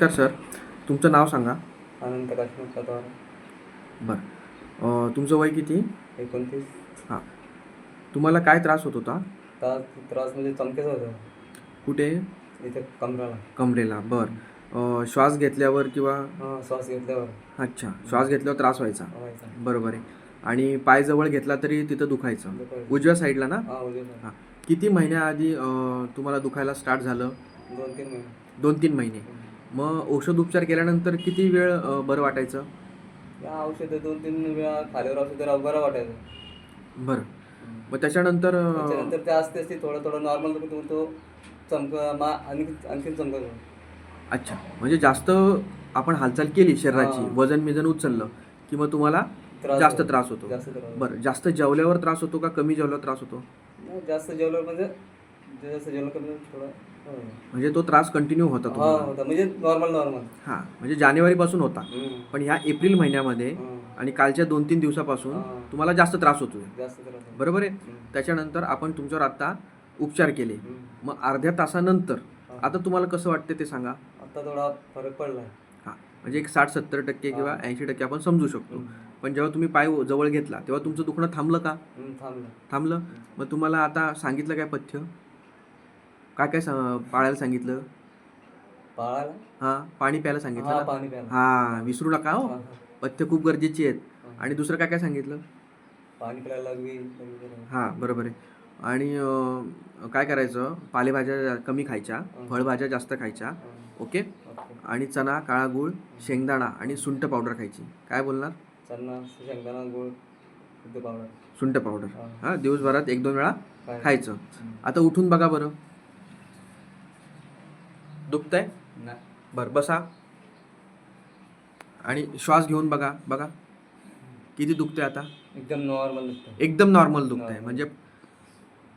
नमस्कार सर. तुमचं नाव सांगा. अनंत काश्मीर पतवार बरं. तुमचं वय किती? एकोणतीस. हां. तुम्हाला काय त्रास होत होता? त्रास त्रास म्हणजे चमकेचा होता कुठे? इथे कमराला. कमरेला. बरं. श्वास घेतल्यावर किंवा? हां श्वास घेतल्यावर. अच्छा. श्वास घेतल्यावर त्रास व्हायचा. व्हायचा. बरोबर आहे. आणि पाय जवळ घेतला तरी तिथं दुखायचं. उजव्या साईडला ना? हां हां. किती महिन्याआधी तुम्हाला दुखायला स्टार्ट झालं? दोन तीन महिने. दोन तीन महिने. मग औषध उपचार केल्यानंतर किती वेळ अं, बरं वाटायचं? या औषधं दोन तीन वेळा खाल्यावर औषध बरं वाटायचं. बरं. मग त्याच्यानंतर अं, त्याच्यानंतर ते असते असते थोडं थोडं नॉर्मल तो तो चमक मा आणखी आणखीन चमकत अच्छा. म्हणजे जास्त आपण हालचाल केली शरीराची हां. वजन मिजन उचललं की मग तुम्हाला त्रास जास्त होतो. त्रास होतो? जास्त त्रास होतो. बरं. जास्त जेवल्यावर त्रास होतो का कमी जेवल्यावर त्रास होतो? नाही, जास्त जेवल्यावर म्हणजे थोडं हं. म्हणजे तो त्रास कंटिन्यू होता हा तुम्हाला होता म्हणजे नॉर्मल नॉर्मल हां म्हणजे जानेवारीपासून होता हं. पण ह्या एप्रिल महिन्यामध्ये हं. आणि कालच्या दोन तीन दिवसापासून हां. तुम्हाला जास्त त्रास होतोय जास्त त्रास होतो. बरोबर आहे हं. त्याच्यानंतर आपण तुमच्यावर आता उपचार केले हं. मग अर्ध्या तासानंतर हां. आता तुम्हाला कसं वाटतं ते सांगा आता थोडा फरक पडलाय हां म्हणजे एक साठ सत्तर टक्के किंवा हां. ऐंशी टक्के आपण समजू शकतो हं. पण जेव्हा तुम्ही पाय जवळ घेतला तेव्हा तुमचं दुखणं थांबलं का हं, थांबलं थांबलं मग तुम्हाला आता सांगितलं काय पथ्य काय काय सा- पाळायला सांगितलं पाळायला हां पाणी प्यायला सांगितलं हा ना? पाणी प्यायला हां विसरू नका हो हा, हा. पथ्य खूप गरजेची आहेत. आणि दुसरं काय काय सांगितलं पाणी प्यायला. हां बरोबर आहे आणि अं, काय करायचं पालेभाज्या कमी खायच्या. फळभाज्या जास्त खायच्या. ओके. आणि चणा काळा गूळ शेंगदाणा आणि सुंठ पावडर खायची काय बोलणार शेंगदाणा गुळ पावडर सुंठ पावडर हा. दिवसभरात एक दोन वेळा? खायचं. आता उठून बघा बरं दुखतंय नाही. बरं बसा आणि श्वास घेऊन बघा बघा किती दुखतंय आता एकदम नॉर्मल एकदम नॉर्मल दुखतंय Normal. म्हणजे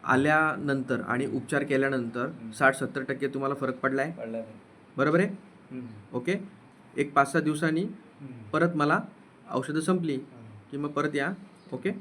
आल्यानंतर आणि उपचार केल्यानंतर. साठ सत्तर टक्के तुम्हाला फरक पडलाय पडलाय बरोबर आहे. ओके एक पाच सहा दिवसांनी. परत मला औषधं संपली. की मग परत या ओके